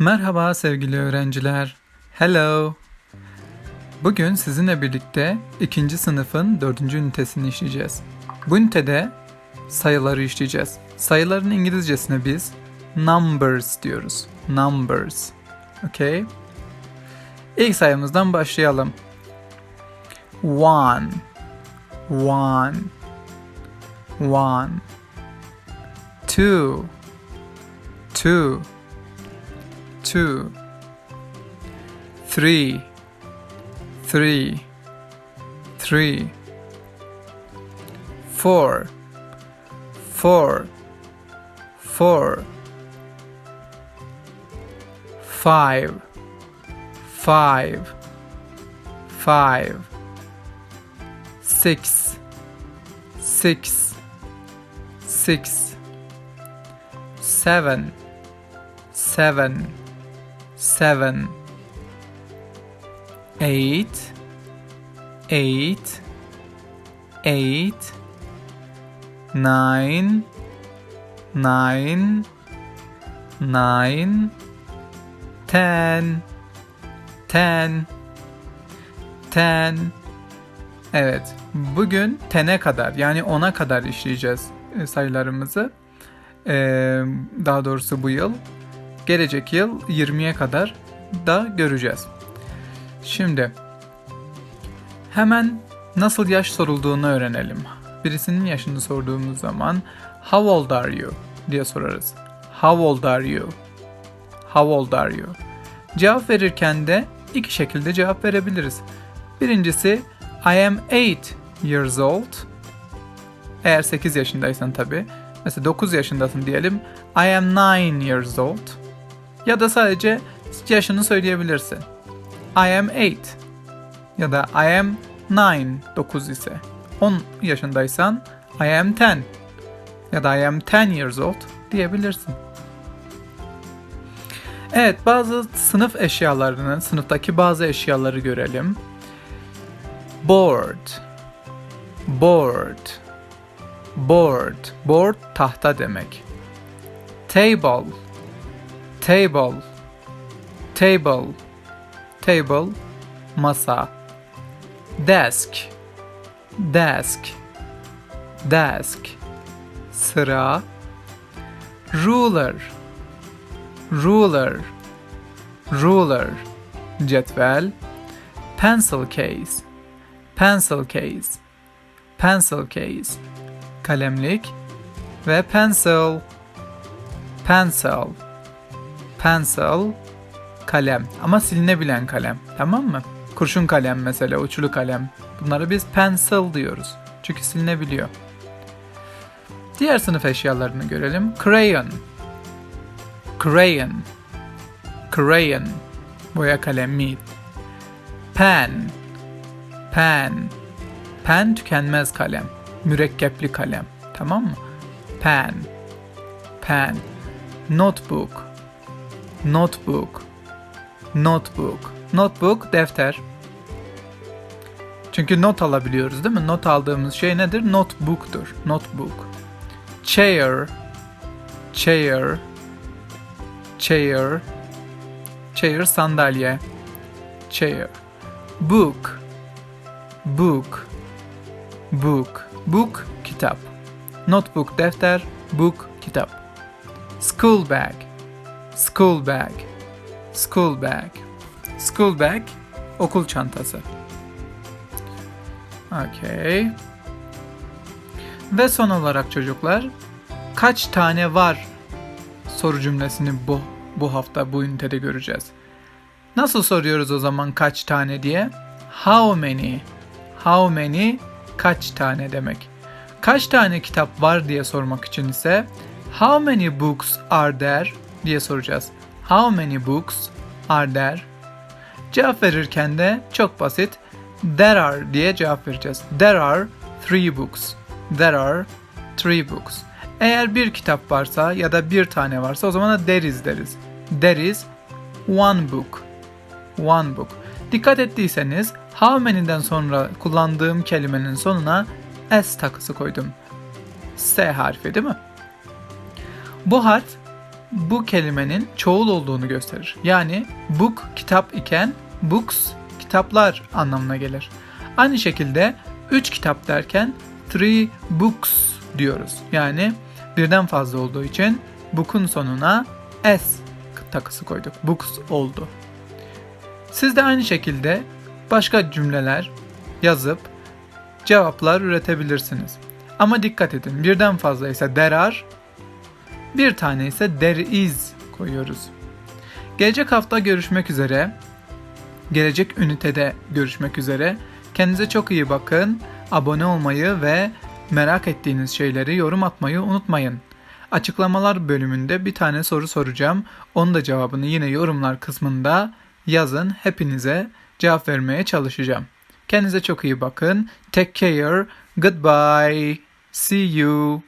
Merhaba sevgili öğrenciler. Hello. Bugün sizinle birlikte ikinci sınıfın dördüncü ünitesini işleyeceğiz. Bu ünitede sayıları işleyeceğiz. Sayıların İngilizcesine biz numbers diyoruz. Numbers. Okay? İlk sayımızdan başlayalım. One. One. One. Two. Two. Two, three, three, three, four, four, four, five, five, five, six, six, six, seven, seven seven, eight, eight, eight, nine, nine, nine, ten, ten, ten. Evet, bugün ten'e kadar yani ona kadar işleyeceğiz e, sayılarımızı. Ee, daha doğrusu bu yıl gelecek yıl 20'ye kadar da göreceğiz. Şimdi hemen nasıl yaş sorulduğunu öğrenelim. Birisinin yaşını sorduğumuz zaman How old are you? diye sorarız. How old are you? How old are you? Cevap verirken de iki şekilde cevap verebiliriz. Birincisi I am 8 years old. Eğer 8 yaşındaysan tabi. Mesela 9 yaşındasın diyelim. I am 9 years old. Ya da sadece yaşını söyleyebilirsin. I am 8 ya da I am 9 9 ise 10 yaşındaysan I am 10 ya da I am 10 years old diyebilirsin. Evet bazı sınıf eşyalarını, sınıftaki bazı eşyaları görelim. Board Board Board Board tahta demek. Table table. Table. Table. Masa. Desk. Desk. Desk. Sıra. Ruler. Ruler. Ruler. Cetvel. Pencil case. Pencil case. Pencil case. Kalemlik ve pencil. Pencil pencil, kalem ama silinebilen kalem tamam mı? Kurşun kalem mesela uçlu kalem. Bunlara biz pencil diyoruz. Çünkü silinebiliyor. Diğer sınıf eşyalarını görelim. Crayon. Crayon. Crayon. Boya kalemi. Pen. Pen. Pen tükenmez kalem. Mürekkepli kalem. Tamam mı? Pen. Pen. Notebook Notebook. Notebook. Notebook defter. Çünkü not alabiliyoruz değil mi? Not aldığımız şey nedir? Notebook'tur. Notebook. Chair. Chair. Chair. Chair sandalye. Chair. Book. Book. Book. Book kitap. Notebook defter. Book kitap. School bag School bag. School bag. School bag. Okul çantası. Okay. Ve son olarak çocuklar kaç tane var soru cümlesini bu bu hafta bu ünitede göreceğiz. Nasıl soruyoruz o zaman kaç tane diye? How many? How many kaç tane demek. Kaç tane kitap var diye sormak için ise how many books are there diye soracağız. How many books are there? Cevap verirken de çok basit. There are diye cevap vereceğiz. There are three books. There are three books. Eğer bir kitap varsa ya da bir tane varsa o zaman da there is deriz. There is one book. One book. Dikkat ettiyseniz how many'den sonra kullandığım kelimenin sonuna s takısı koydum. S harfi değil mi? Bu harf bu kelimenin çoğul olduğunu gösterir. Yani book kitap iken books kitaplar anlamına gelir. Aynı şekilde 3 kitap derken three books diyoruz. Yani birden fazla olduğu için book'un sonuna s takısı koyduk. Books oldu. Siz de aynı şekilde başka cümleler yazıp cevaplar üretebilirsiniz. Ama dikkat edin birden fazla ise there are, bir tane ise there is koyuyoruz. Gelecek hafta görüşmek üzere. Gelecek ünitede görüşmek üzere. Kendinize çok iyi bakın. Abone olmayı ve merak ettiğiniz şeyleri yorum atmayı unutmayın. Açıklamalar bölümünde bir tane soru soracağım. Onun da cevabını yine yorumlar kısmında yazın. Hepinize cevap vermeye çalışacağım. Kendinize çok iyi bakın. Take care. Goodbye. See you.